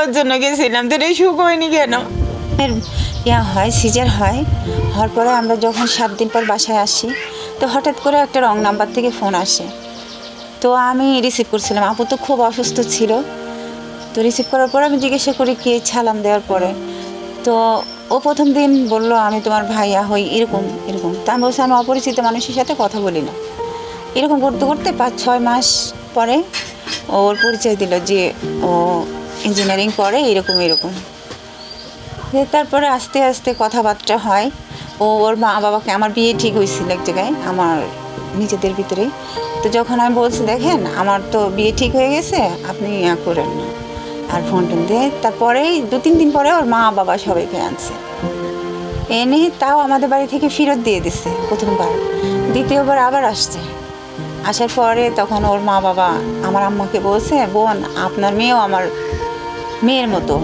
দেওয়ার জন্য গেছিলাম, তো এটা সুখ হয়নি কেন? ইয়া হয় সিজার হয়। হওয়ার পরে আমরা যখন সাত দিন পর বাসায় আসি, তো হঠাৎ করে একটা রং নাম্বার থেকে ফোন আসে। তো আমি রিসিভ করছিলাম। আপু তো খুব অসুস্থ ছিল। তো রিসিভ করার পর আমি জিজ্ঞাসা করি, কে ছালাম দেওয়ার পরে? তো ও প্রথম দিন বলল, আমি তোমার ভাইয়া হই। এরকম এরকম। তা আমি বলছি, আমি অপরিচিত মানুষের সাথে কথা বলি না। এরকম করতে করতে পাঁচ, ছয় মাস পরে ওর পরিচয় দিল যে ও ইঞ্জিনিয়ারিং পড়ে এরকম এরকম তারপরে আস্তে আস্তে কথাবার্তা হয়। ও, ওর মা বাবাকে, আমার বিয়ে ঠিক হয়েছিল এক জায়গায়, আমার নিজেদের ভিতরে। তো যখন আমি বলছি, দেখেন, আমার তো বিয়ে ঠিক হয়ে গেছে, আপনি ইয়া করেন না। আর ফোন টোন দিয়ে, তারপরেই দু, তিন দিন পরে ওর মা বাবা সবাইকে আনছে। এনে তাও আমাদের বাড়ি থেকে ফেরত দিয়ে দিচ্ছে প্রথমবার। দ্বিতীয়বার আবার আসছে। আসার পরে তখন ওর মা বাবা আমার আম্মাকে বলছে, বোন, আপনার মেয়েও আমার মেয়ের মতো,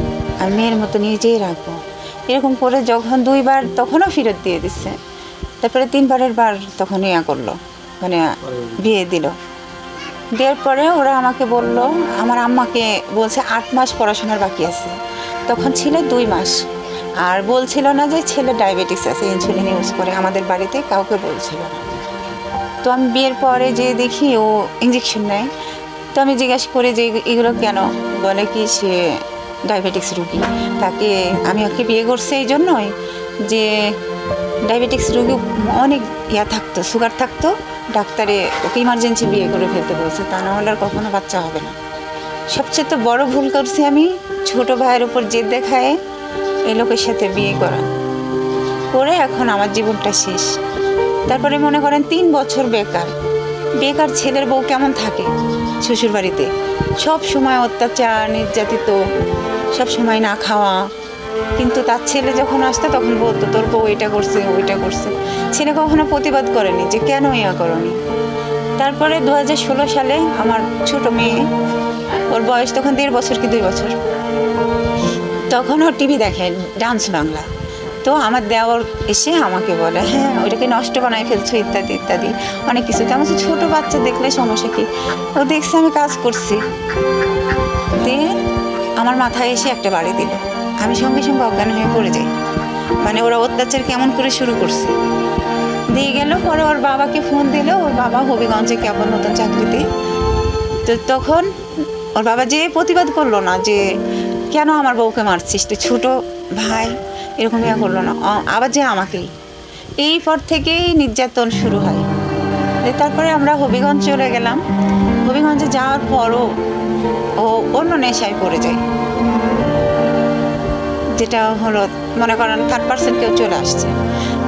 আর মেয়ের মতো নিজেই রাখব। এরকম করে যখন দুইবার তখনও ফেরত দিয়ে দিচ্ছে তারপরে তিনবারের বার তখন ইয়া করল মানে বিয়ে দিল। দেওয়ার পরে ওরা আমাকে বলল, আমার আম্মাকে বলছে আট মাস পড়াশোনার বাকি আছে। তখন ছিল দুই মাস। আর বলছিল না যে ছেলে ডায়াবেটিস আছে ইনসুলিন ইউজ করে, আমাদের বাড়িতে কাউকে বলছিল না। তো আমি বিয়ের পরে যে দেখি ও ইঞ্জেকশন নেয় তো আমি জিজ্ঞাসা করি যে এগুলো কেন? বলে কি সে ডায়াবেটিক্স রুগী। তাকে আমি ওকে বিয়ে করছি এই জন্যই যে ডায়াবেটিক্স রুগী অনেক ইয়া থাকতো সুগার থাকতো, ডাক্তারে ওকে ইমার্জেন্সি বিয়ে করে ফেলতে বলছে, তা না হলে আর কখনো বাচ্চা হবে না। সবচেয়ে তো বড় ভুল করছি আমি, ছোট ভাইয়ের উপর জেদ দেখায় এই লোকের সাথে বিয়ে করা। করে এখন আমার জীবনটা শেষ। তারপরে মনে করেন তিন বছর বেকার। বেকার ছেলের বউ কেমন থাকে? শ্বশুর বাড়িতে সব সময় অত্যাচার, নির্যাতিত, সব সময় না খাওয়া। কিন্তু তার ছেলে যখন আসতো তখন বলতো, তোর বউ এটা করছে, ওইটা করছে। ছেলে কখনো প্রতিবাদ করেনি যে, কেন ইয়া করনি? তারপরে দু হাজার ষোলো সালে আমার ছোট মেয়ে, ওর বয়স তখন দেড় বছর কি দুই বছর, তখন ও টিভি দেখে ডান্স বাংলা। তো আমার দেওয়ার এসে আমাকে বলে হ্যাঁ ওইটাকে নষ্ট বানাই ফেলছো, ইত্যাদি ইত্যাদি। অনেক কিছু তো আমার ছোটো বাচ্চা দেখলে সমস্যা কি? ও দেখছে আমি কাজ করছি। দিয়ে আমার মাথায় এসে একটা বাড়ি দিল। আমি সঙ্গে সঙ্গে অজ্ঞান হয়ে পড়ে যাই। মানে ওরা অত্যাচার কেমন করে শুরু করছে? দিয়ে গেল, পরে ওর বাবাকে ফোন দিল, ওর বাবা হবিগঞ্জে কেমন নতুন চাকরিতে। তো তখন ওর বাবা যে প্রতিবাদ করল না যে, কেন আমার বউকে মারছিস? তুই ছোটো ভাই। এরকম ইয়া করল না। আবার যে আমাকেই। এই পর থেকেই নির্যাতন শুরু হয়। তারপরে আমরা হবিগঞ্জ চলে গেলাম। হবিগঞ্জে যাওয়ার পরও ও অন্য নেশায় পড়ে যায়। যেটা হলো, মনে করেন থার্ড পার্সেন্ট কেউ চলে আসছে।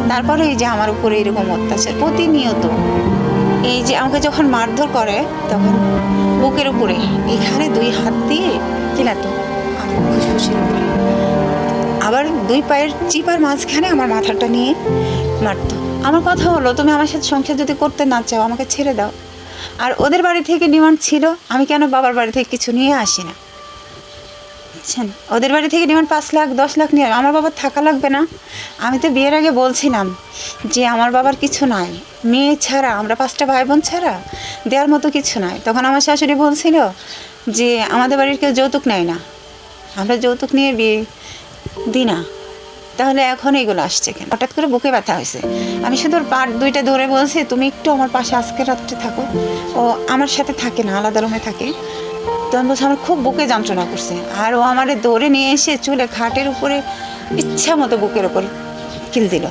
তারপরে এই যে আমার উপরে এরকম অত্যাচার প্রতিনিয়ত। এই যে আমাকে যখন মারধর করে, তখন বুকের উপরে, এখানে দুই হাত দিয়ে কিলাতো। আমার ফুসফুসের উপরে আবার দুই পায়ের চিপার মাঝখানে আমার মাথাটা নিয়ে মারতো। আমার কথা হলো, তুমি আমার সাথে সংসার যদি করতে না চাও, আমাকে ছেড়ে দাও। আর ওদের বাড়ি থেকে ডিমান্ড ছিল, আমি কেন বাবার বাড়ি থেকে কিছু নিয়ে আসি না? বুঝছেন? ওদের বাড়ি থেকে ডিমান্ড পাঁচ লাখ, দশ লাখ নিয়ে, আমার বাবার থাকা লাগবে না। আমি তো বিয়ের আগে বলছিলাম যে, আমার বাবার কিছু নাই। মেয়ে ছাড়া, আমরা পাঁচটা ভাই বোন ছাড়া দেওয়ার মতো কিছু নাই। তখন আমার শাশুড়ি বলছিল যে, আমাদের বাড়ির কেউ যৌতুক নেয় না। আমরা যৌতুক নিয়ে বিয়ে দিই না তাহলে এখন এগুলো আসছে কেন? হঠাৎ করে বুকে ব্যথা হয়েছে। আমি শুধু পাট দুইটা ধরে বলছি, তুমি একটু আমার পাশে আজকে রাত্রে থাকো। ও আমার সাথে থাকে না, আলাদা রুমে থাকে। তো আমি বলছি, আমার খুব বুকে যন্ত্রণা করছে। আর ও আমারে দৌড়ে নিয়ে এসে চুলে খাটের উপরে ইচ্ছা মতো বুকের ওপর কিল দিল।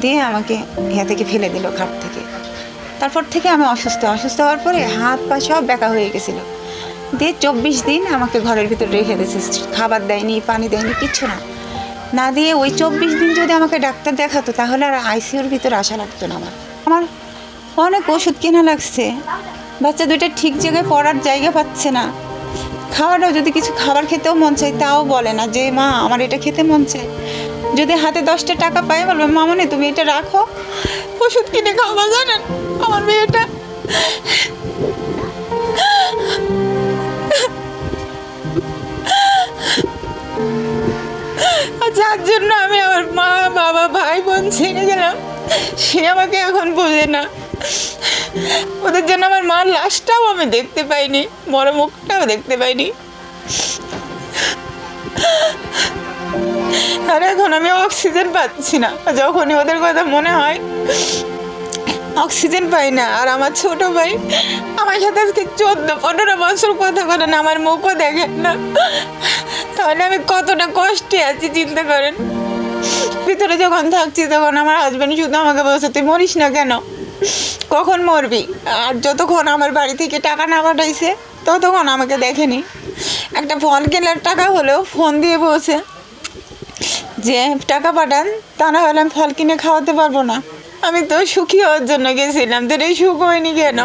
দিয়ে আমাকে ইয়া থেকে ফেলে দিল খাট থেকে। তারপর থেকে আমি অসুস্থ। অসুস্থ হওয়ার পরে হাত পা সব ব্যাকা হয়ে গেছিল। দিয়ে চব্বিশ দিন আমাকে ঘরের ভিতর রেখে দিয়েছে। খাবার দেয়নি, পানি দেয়নি, কিচ্ছু না। না দিয়ে ওই চব্বিশ দিন যদি আমাকে ডাক্তার দেখাতো, তাহলে আর আইসিউর ভিতরে আসা লাগতো না আমার। আমার অনেক ওষুধ কেনা লাগছে। বাচ্চা দুইটা ঠিক জায়গায় পড়ার জায়গা পাচ্ছে না। খাওয়াটাও যদি কিছু খাবার খেতেও মন চায়, তাও বলে না যে, মা, আমার এটা খেতে মন চায়। যদি হাতে দশটা টাকা পাই বলবে, মামনি, তুমি এটা রাখো। ওষুধ কিনে খাওয়া জানেন ছেড়ে গেলাম। সে আমাকে এখন বোঝে না। ওদের জন্য আমার মার লাশটাও আমি দেখতে পাইনি, বড় মুখটাও দেখতে পাইনি। আর এখন আমি অক্সিজেন পাচ্ছি না। যখনই ওদের কথা মনে হয়, অক্সিজেন পাই না। আর আমার ছোট ভাই আমার সাথে আজকে চোদ্দ, পনেরো বছর কথা বলে না, আমার মুখও দেখেন না। তাহলে আমি কতটা কষ্টে আছি, চিন্তা করেন। ভিতরে যখন থাকছি তখন আমার হাজব্যান্ড শুধু আমাকে বলছে, তুই মরিস না কেন? কখন মরবি? আর যতক্ষণ আমার বাড়ি থেকে টাকা না পাঠাইছে, ততক্ষণ আমাকে দেখেনি। একটা ফোন কেনার টাকা হলেও ফোন দিয়ে বলছে যে, টাকা পাঠান, তা না হলে আমি ফল কিনে খাওয়াতে পারব না। আমি তো সুখী হওয়ার জন্য গেছিলাম। তোর এই সুখ হয়নি কেন?